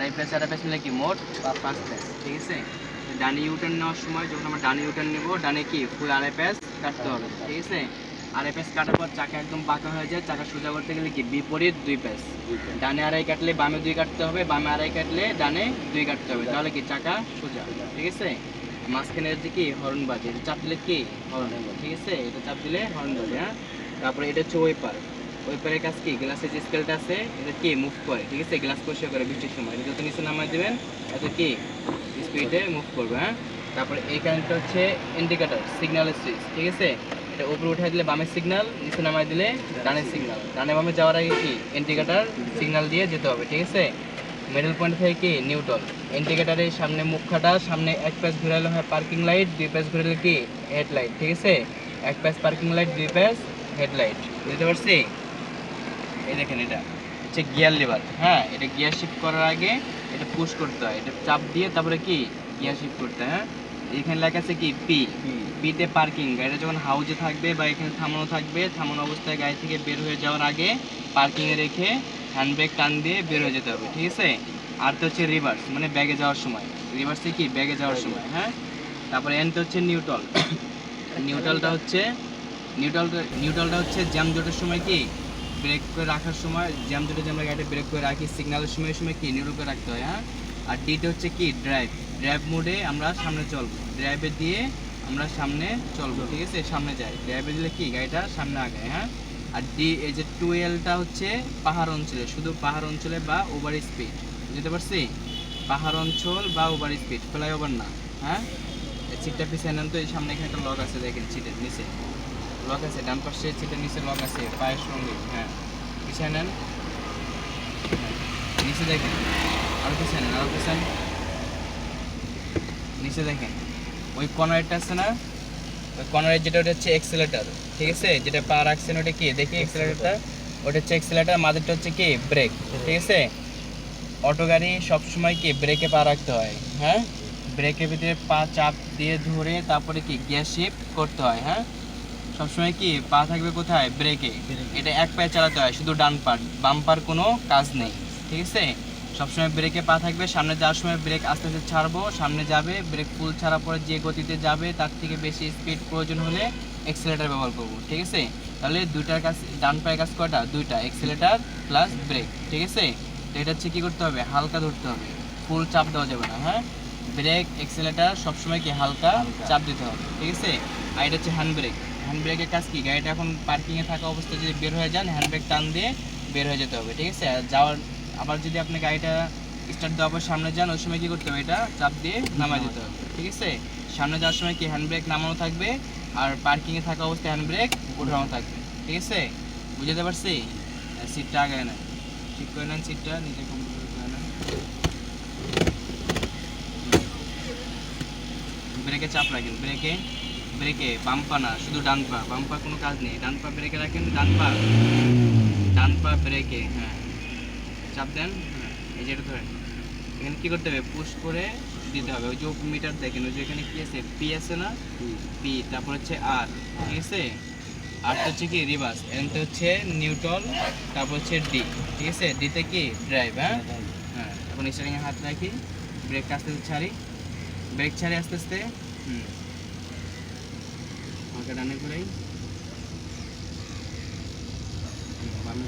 আড়াই প্যাস আড়াই প্যাস মিলে কি, মোট বা পাঁচ প্যাস ঠিক আছে? ডানে ইউটার্ন নেওয়ার সময় যখন আমরা ডানে ইউটার্ন নেব ডানে কি? ফুল আড়াই প্যাস কাটতে হবে, ঠিক আছে? আড়াই প্যাস কাটার পর চাকা একদম বাঁকা হয়ে যায়, চাকা সোজা করতে গেলে কি? বিপরীত দুই প্যাস ডানে আড়াই কাটলে বামে দুই কাটতে হবে, বামে আড়াই কাটলে ডানে দুই কাটতে হবে, তাহলে কি? চাকা সোজা, ঠিক আছে? মাঝখানে হচ্ছে কি? হর্ন বাজে, এটা চাপ দিলে কি? হর্ন ঠিক আছে? এটা চাপ দিলে হর্ন বাজে হ্যাঁ? তারপরে এটা হচ্ছে ওয়েপার ওয়েপারের কাজ কি? গ্লাসের যে স্কেলটা আছে, এটা কি মুভ করে? ঠিক আছে? গ্লাস পরিষ্কার করে বৃষ্টির সময়। যত নিচে নামাই দেবেন এত কি স্পিডে মুভ করবে হ্যাঁ? তারপরে এই কারেন্টটা হচ্ছে ইন্ডিকেটর সিগন্যালের সুইচ ঠিক আছে? এটা উপরে উঠাই দিলে বামের সিগন্যাল নিচে নামাই দিলে ডানের সিগন্যাল ডানে বামে যাওয়ার আগে কি? ইন্ডিকেটর সিগন্যাল দিয়ে যেতে হবে, ঠিক আছে? মিডল পয়েন্ট থেকে কি? নিউট্রাল ইন্ডিকেটারের সামনে মুখটা সামনে এক প্যাস ঘুরালে হয় পার্কিং লাইট দুই প্যাস ঘুরালে কি? হেডলাইট ঠিক আছে? এক প্যাস পার্কিং লাইট দুই প্যাস হেডলাইট বুঝতে পারছি? এই দেখেন এটা। হচ্ছে গিয়ার লিভার হ্যাঁ এটা গিয়ার শিফট করার আগে এটা পুশ করতে হয়। এটা চাপ দিয়ে তারপরে কি? গিয়ার শিফট করতে হয় হ্যাঁ? এখানে লেখা আছে কি? পি পিতে পার্কিং গাড়িটা যখন হাউজে থাকবে বা এখানে থামানো থাকবে, থামানো অবস্থায় গাড়ি থেকে বের হয়ে যাওয়ার আগে পার্কিংয়ে রেখে হ্যান্ড টান দিয়ে বের হয়ে যেতে হবে, ঠিক আছে? আর তো হচ্ছে রিভার্স মানে ব্যাগে যাওয়ার সময়। রিভার্সে কি? ব্যাগে যাওয়ার সময় হ্যাঁ? তারপরে এনটা হচ্ছে নিউট্রাল নিউট্রালটা হচ্ছে নিউট্রালটা নিউট্রালটা হচ্ছে জ্যাম জোটের সময় কি? ব্রেক করে রাখার সময় জ্যাম জোটে যে আমরা গাড়িটা ব্রেক করে রাখি সিগন্যালের সময় সময় কি? নিউট্রাল করে রাখতে হয় হ্যাঁ? আর ডিটা হচ্ছে কি? ড্রাইভ ড্রাইভ মোডে আমরা সামনে চলবো। ড্রাইভে দিয়ে আমরা সামনে চলবো, ঠিক আছে? সামনে যাই। ড্রাইভে দিলে কি? গাড়িটা সামনে আগায় হ্যাঁ? আর ডি এই যে টুয়েলটা হচ্ছে পাহাড় অঞ্চলে, শুধু পাহাড় অঞ্চলে বা ওভার স্পিড বুঝতে পারছি? পাহাড় অঞ্চল বা ওভার স্পিড ফ্লাইওভার না হ্যাঁ? সিটটা পিছিয়ে নেন তো, এই সামনে এখানে একটা লক আছে, দেখেন সিটের নিচে। লক আছে ডান পাশে সিটের নিচে লক আছে পায়ের সঙ্গে হ্যাঁ। পিছিয়ে নেন। হ্যাঁ, নিচে দেখেন। আরও পিছিয়ে নেন আরও পিছিয়ে নেন। নিচে দেখেন। ওই কর্নারটা আছে না? ওই কর্নারের যেটা ওটা হচ্ছে এক্সেলেটার ঠিক আছে? যেটা পা রাখছেন ওটা কি? দেখি এক্সেলেটারটা ওটা হচ্ছে এক্সেলেটার মাঝেরটা হচ্ছে কি? ব্রেক ঠিক আছে? অটো গাড়ি সবসময় কি? ব্রেকে পা রাখতে হয় হ্যাঁ? ব্রেকের ভিতরে পা চাপ দিয়ে ধরে তারপরে কি? গিয়ার শিফট করতে হয় হ্যাঁ? সবসময় কি পা থাকবে কোথায়? ব্রেকে এটা এক পায়ে চালাতে হয় শুধু ডান পা বাম পার কোনো কাজ নেই ঠিক আছে? সবসময় ব্রেকে পা থাকবে সামনে যাওয়ার সময় ব্রেক আস্তে আস্তে ছাড়বো সামনে যাবে ব্রেক ফুল ছাড়ার পরে যে গতিতে যাবে তার থেকে বেশি স্পিড প্রয়োজন হলে এক্সেলেটার ব্যবহার করব ঠিক আছে? তাহলে দুইটার কাজ ডান পায়ের কাজ কয়টা? দুইটা এক্সেলেটার প্লাস ব্রেক ঠিক আছে? তো এটা হচ্ছে কী করতে হবে? হালকা ধরতে হবে। ফুল চাপ দেওয়া যাবে না হ্যাঁ? ব্রেক এক্সেলেটার সবসময় কি হালকা চাপ দিতে হবে ঠিক আছে? আর এটা হচ্ছে হ্যান্ড ব্রেক হ্যান্ড ব্রেকের কাজ কি? গাড়িটা এখন পার্কিংয়ে থাকা অবস্থায় যদি বের হয়ে যান হ্যান্ড ব্রেক টান দিয়ে বের হয়ে যেতে হবে, ঠিক আছে? যাওয়ার, আবার যদি আপনি গাড়িটা স্টার্ট দেওয়ার পর সামনে যান, ওই সময় কী করতে হবে? এটা চাপ দিয়ে নামাই যেতে হবে, ঠিক আছে? সামনে যাওয়ার সময় কি হ্যান্ড ব্রেক নামানো থাকবে? আর পার্কিংয়ে থাকা অবস্থায় হ্যান্ড ব্রেক উঠানো থাকবে, ঠিক আছে? বুঝতে পারছি? সিটটা আগে নেন। ঠিক করে নেন সিটটা নিজে ব্রেকে চাপ রাখেন, ব্রেকে ব্রেকে বাম পা না শুধু ডান পা। বাম পা কোনো কাজ নেই। ডান পা ব্রেকে রাখেন ডান পা। ডান পা ব্রেকে হ্যাঁ। চাপ দেন হ্যাঁ। এই যেটা ধরেন। এখানে কি করতে হবে? পুশ করে দিতে হবে। ওই যে মিটার দেখেন ওই যে এখানে কি আছে? পি আছে না? পি তারপর হচ্ছে আর ঠিক আছে? আরটা হচ্ছে কি? রিভার্স এনটা হচ্ছে নিউট্রাল তারপর হচ্ছে ডি ঠিক আছে? ডিতে কি? ড্রাইভ হ্যাঁ? হ্যাঁ এখন স্টারিংয়ে হাত রাখি। ব্রেক আস্তে আস্তে ছাড়ি। ব্রেক ছাড়ি আস্তে আস্তে। হুম। ডানে ঘুরাই। বামে